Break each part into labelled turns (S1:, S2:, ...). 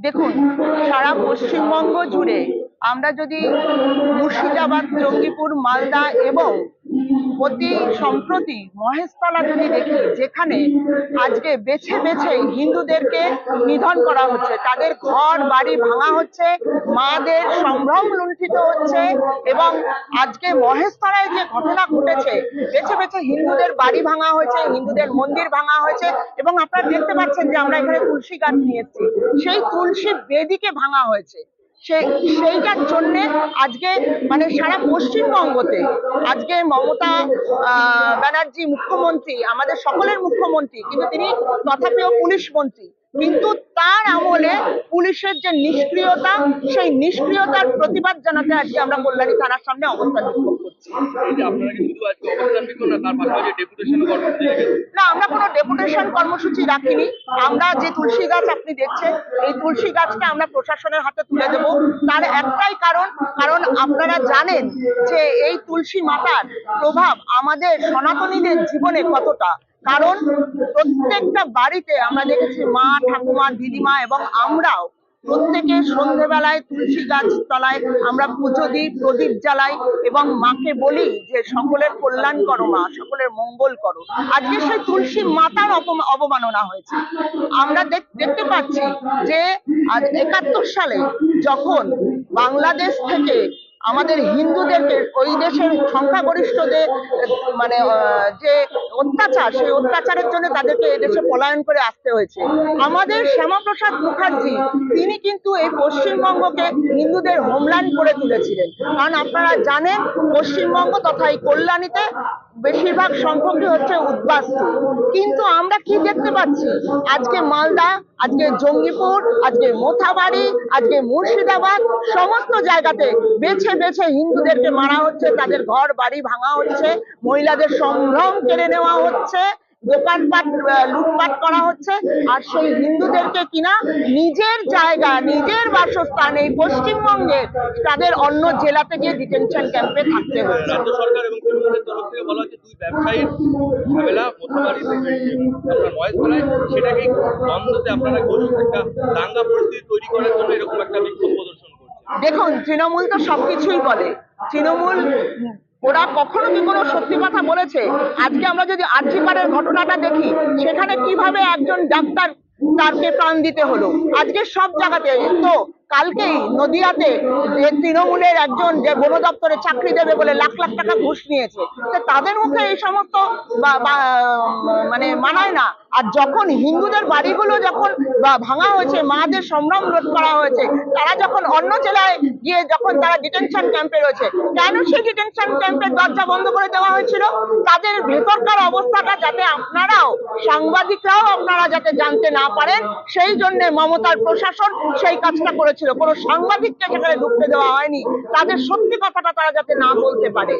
S1: দেখুন সারা পশ্চিমবঙ্গ জুড়ে আমরা যদি মুর্শিদাবাদ জঙ্গিপুর মালদা এবং অতি সম্প্রতি মহেশতলা যদি দেখি, যেখানে আজকে বেছে বেছে হিন্দুদেরকে নিধন করা হচ্ছে, তাদের ঘর, বাড়ি ভাঙা হচ্ছে, মাদের সম্ভ্রম লুণ্ঠিত হচ্ছে এবং আজকে মহেশতলায় যে ঘটনা ঘটেছে, বেছে বেছে হিন্দুদের বাড়ি ভাঙা হয়েছে, হিন্দুদের মন্দির ভাঙা হয়েছে এবং আপনারা দেখতে পাচ্ছেন যে আমরা এখানে তুলসী গাছ নিয়েছি সেই তুলসী বেদিকে ভাঙা হয়েছে। সে সেইটার জন্যে আজকে মানে সারা পশ্চিমবঙ্গতে আজকে মমতা ব্যানার্জি মুখ্যমন্ত্রী, আমাদের সকলের মুখ্যমন্ত্রী, কিন্তু তিনি তথাপিও পুলিশ মন্ত্রী। কিন্তু তার আমলে পুলিশের যে নিষ্ক্রিয়তা সেই নিষ্ক্রিয়তার প্রতিবাদ জানাতে আজকে আমরা কল্যাণী থানার সামনে অবস্থান
S2: না
S1: আমরা কোনো ডেপুটেশন কর্মসূচি রাখিনি। আমরা যে তুলসী গাছ আপনি দেখছেন এই তুলসী গাছটা আমরা প্রশাসনের হাতে তুলে দেব। তার একটাই কারণ কারণ আপনারা জানেন যে এই তুলসী মাতার প্রভাব আমাদের সনাতনীদের জীবনে কতটা। কারণ প্রত্যেকটা বাড়িতে আমরা দেখেছি মা, ঠাকুমা, দিদিমা এবং আমরাও প্রত্যেকে সন্ধেবেলায় তুলসী গাছ তলায় আমরা পুজো দিই, প্রদীপ জ্বালাই এবং মাকে বলি যে সকলের কল্যাণ করো মা, সকলের মঙ্গল করো। আজকে সেই তুলসী মাতার অবমাননা হয়েছে। আমরা দেখতে পাচ্ছি যে একাত্তর সালে যখন বাংলাদেশ থেকে আমাদের হিন্দুদেরকে ওই দেশের সংখ্যাগরিষ্ঠ যে মানে যে অত্যাচার, সেই অত্যাচারের জন্য তাদেরকে এদেশে পলায়ন করে আসতে হয়েছে। আমাদের শ্যামাপ্রসাদ মুখার্জি, তিনি কিন্তু এই পশ্চিমবঙ্গকে হিন্দুদের হোমল্যান্ড করে তুলেছিলেন। কারণ আপনারা জানেন, পশ্চিমবঙ্গ তথা এই কল্যাণীতে বেশিরভাগ সম্পর্কে হচ্ছে উদ্বাস্তু। কিন্তু আমরা কি দেখতে পাচ্ছি? আজকে মালদা, আজকে জঙ্গিপুর, আজকে মোথাবাড়ি, আজকে মুর্শিদাবাদ, সমস্ত জায়গাতে বেছে বেছে হিন্দুদেরকে মারা হচ্ছে, তাদের ঘর বাড়ি ভাঙা হচ্ছে, মহিলাদের সম্ভ্রম কেড়ে নেওয়া হচ্ছে। দোকানপাট লুটপাট করা হচ্ছে। আর সেই হিন্দুদেরকে কিনা নিজের জায়গা নিজের বাসস্থান এই পশ্চিমবঙ্গের তাদের অন্য জেলাতে গিয়ে ডিটেনশন ক্যাম্পে থাকতে হচ্ছে
S2: সেটাকে বন্ধতে আপনারা একটা দাঙ্গা পরিস্থিতি তৈরি করার জন্য এরকম একটা বিক্ষোভ প্রদর্শন করছে
S1: দেখুন তৃণমূল তো সবকিছুই বলে। তৃণমূল ওরা কখনো কি কোনো সত্যি কথা বলেছে? আজকে আমরা যদি আর্জিকারের ঘটনাটা দেখি, সেখানে কীভাবে একজন ডাক্তার তারকে প্রাণ দিতে হলো। আজকে সব জায়গাতে তো কালকেই নদিয়াতে তৃণমূলের একজন যে বন দপ্তরে চাকরি দেবে বলে লাখ লাখ টাকা ঘুষ নিয়েছে, তো তাদের মুখে এই সমস্ত মানে মানায় না। আর যখন হিন্দুদের বাড়িগুলো যখন ভাঙা হয়েছে, মাদের সম্ভ্রম রোধ করা হয়েছে, তারা যখন অন্য জেলায় গিয়ে যখন তারা ডিটেনশন ক্যাম্পে রয়েছে, কেন সেই ডিটেনশন ক্যাম্পের দরজা বন্ধ করে দেওয়া হয়েছিল? তাদের ভেতরকার অবস্থাটা যাতে আপনারাও, সাংবাদিকরাও আপনারা যাতে জানতে না পারেন সেই জন্য মমতার প্রশাসন সেই কাজটা করেছিল। কোনো সাংবাদিককে সেখানে ঢুকতে দেওয়া হয়নি। তাদের সত্যি কথাটা তারা যাতে না বলতে পারে।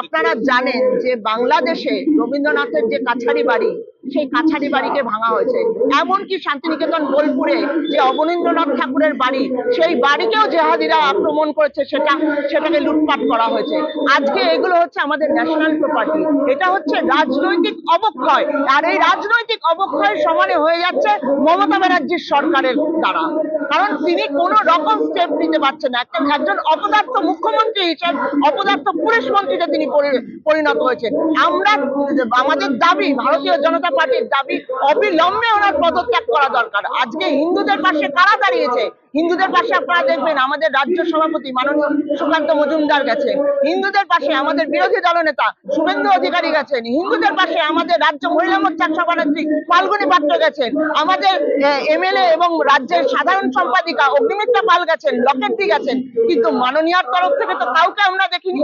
S1: আপনারা জানেন যে বাংলাদেশে রবীন্দ্রনাথের যে কাছারি বাড়ি সেই কাছারি বাড়িকে ভাঙা হয়েছে। এমনকি শান্তিনিকেতন, বোলপুরে যে অবনীন্দ্রনাথ ঠাকুরের বাড়ি, সেই বাড়িকেও জেহাদিরা আক্রমণ করেছে, সেটা, সেটাকে লুটপাট করা হয়েছে। আজকে এগুলো হচ্ছে আমাদের ন্যাশনাল প্রপার্টি এটা হচ্ছে রাজনৈতিক অবক্ষয়। আর এই রাজনৈতিক অবক্ষয় সমানে হয়ে যাচ্ছে মমতা ব্যানার্জির সরকারের দ্বারা। কারণ তিনি কোন রকম স্টেপ নিতে পারছেন না। একজন অপদার্থ মুখ্যমন্ত্রী হিসেবে, অপদার্থ পুলিশ মন্ত্রীতে তিনি পরিণত হয়েছেন আমরা আমাদের দাবি, ভারতীয় জনতা পার্টির দাবি অবিলম্বে ওনার পদত্যাগ করা দরকার। আজকে হিন্দুদের পাশে কারা দাঁড়িয়েছে? হিন্দুদের পাশে আপনারা দেখবেন আমাদের রাজ্য সভাপতি মাননীয় সুকান্ত মজুমদার গেছেন হিন্দুদের পাশে আমাদের বিরোধী দলনেতা শুভেন্দু অধিকারী গেছেন। হিন্দুদের পাশে আমাদের রাজ্য মহিলা মোর্চার সভানেত্রী ফাল্গুনী পাত্র গেছেন। আমাদের এমএলএ এবং রাজ্যের সাধারণ সম্পাদিকা অগ্নিমিত্রা পাল গেছেন লকেটদি গেছেন। কিন্তু মাননীয়ার তরফ থেকে তো কাউকে আমরা দেখিনি।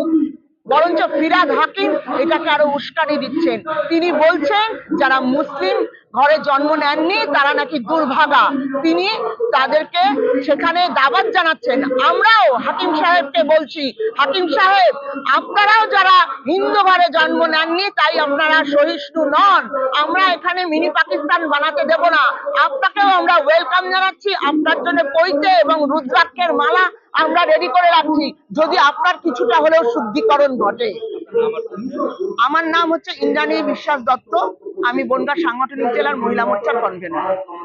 S1: বরঞ্চ ফিরাদ হাকিম এটাকে আরও উস্কানি দিচ্ছেন। তিনি বলছেন, যারা মুসলিম ঘরে জন্ম নেননি, তারা নাকি দুর্ভাগা। তিনি তাদেরকে সেখানে দাবাত জানাচ্ছেন। আমরাও হাকিম সাহেবকে বলছি, হাকিম সাহেব, আপনারাও যারা হিন্দু ঘরে জন্ম নেননি, তাই আপনারা সহিষ্ণু নন। আমরা এখানে মিনি পাকিস্তান বানাতে দেব না। আপনাকেও আমরা ওয়েলকাম জানাচ্ছি। আপনার জন্য পৈতে এবং রুদ্রাক্ষের মালা আমরা রেডি করে রাখছি। যদি আপনার কিছুটা হলেও শুদ্ধিকরণ ঘটে। আমার নাম হচ্ছে ইন্দ্রাণী বিশ্বাস দত্ত। আমি বনগাঁ সাংগঠনিক জেলার মহিলা মোর্চার কনভেনর